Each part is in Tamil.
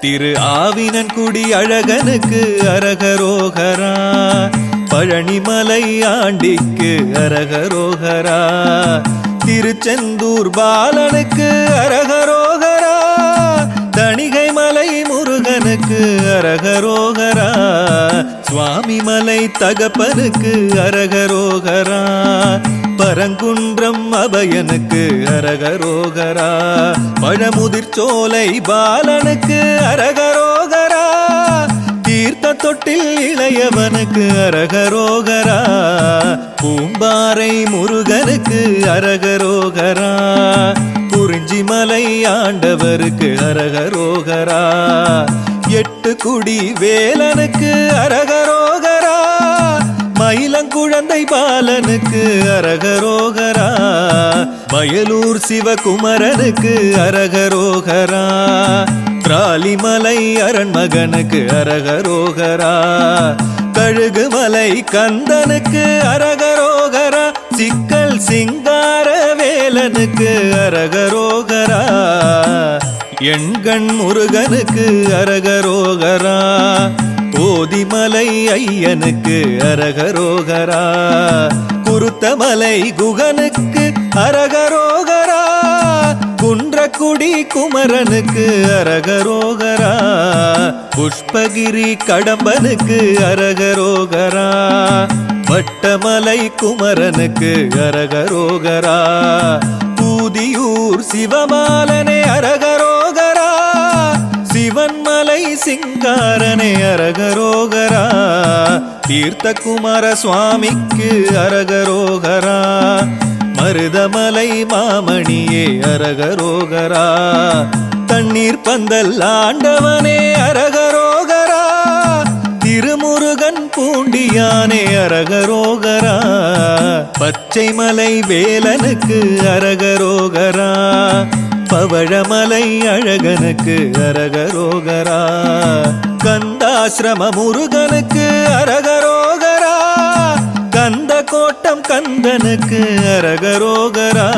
திரு ஆவினன்குடி அழகனுக்கு அரகரோகரா. பழனிமலை ஆண்டிக்கு அரகரோகரா. திருச்செந்தூர் பாலனுக்கு அரகரோகரா. தணிகை மலை முருகனுக்கு அரகரோகரா. சுவாமி மலை தகப்பனுக்கு அரகரோகரா. பரங்குன்றம் அபயனுக்கு அரகரோகரா. பழமுதிர் சோலை பாலனுக்கு அரகரோகரா. தீர்த்த தொட்டில் இளையவனுக்கு அரகரோகரா. பூம்பாறை முருகனுக்கு அரகரோகரா. குறிஞ்சி மலை ஆண்டவருக்கு அரகரோகரா. எட்டு குடி வேலனுக்கு அரகரோ குழந்தை பாலனுக்கு அரகரோகரா. வயலூர் சிவகுமரனுக்கு அரகரோகரா. திராலிமலை அரண்மகனுக்கு அரகரோகரா. கழுகுமலை கந்தனுக்கு அரகரோகரா. சிக்கல் சிங்கார வேலனுக்கு அரகரோகரா. எண்கண் முருகனுக்கு அரகரோகரா. ஓதிமலை ஐயனுக்கு அரகரோகரா. குருத்தமலை குகனுக்கு அரகரோகரா. குன்றக்குடி குமரனுக்கு அரகரோகரா. புஷ்பகிரி கடம்பனுக்கு அரகரோகரா. வட்டமலை குமரனுக்கு அரகரோகரா. பூதியூர் சிவமாலனே அரகரோகரா. சிங்காரனே அரகரோகரா. தீர்த்தகுமார சுவாமிக்கு அரகரோகரா. மருதமலை மாமணியே அரகரோகரா. தண்ணீர் பந்தல் ஆண்டவனே அரகரோகரா. திருமுருகன் பூண்டியானே அரகரோகரா. பச்சை மலை வேலனுக்கு அரகரோகரா. பவழமலை அழகனுக்கு அரகரோகரா. கந்தாசிரம முருகனுக்கு அரகரோகரா. கந்த கோட்டம் கந்தனுக்கு அரகரோகரா.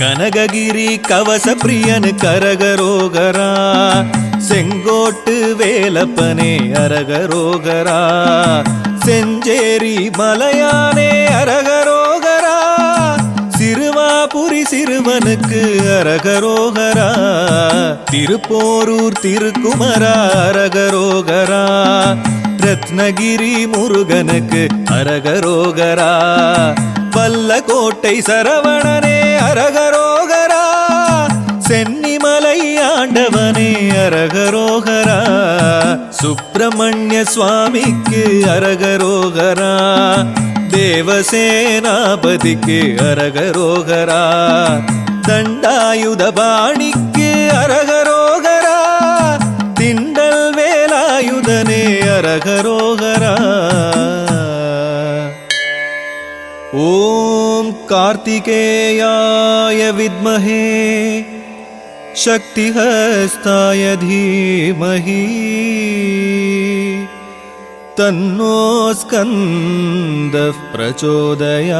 கனககிரி கவச பிரியனுக்கு அரகரோகரா. செங்கோட்டு வேலப்பனே அரகரோகரா. செஞ்சேரி மலையானே அரகரோகரா புரி சிறுவனுக்கு அரகரோகரா. திருப்போரூர் திருக்குமரா அரகரோகரா. ரத்னகிரி முருகனுக்கு அரகரோகரா. வல்லகோட்டை சரவணனே அரகரோ சுப்பிரமணிய சுவாமிக்கு அரகரோகரா தேவசேனாபதிக்கு அரகரோகரா தண்டாயுதபாணிக்கு அரகரோகரா திண்டல் வேலாயுதனே அரகரோகரா. ஓம் கார்த்திகேயாய வித்மஹே. शक्तिहस्ताय धीमहि। तन्नो स्कन्दः प्रचोदयात्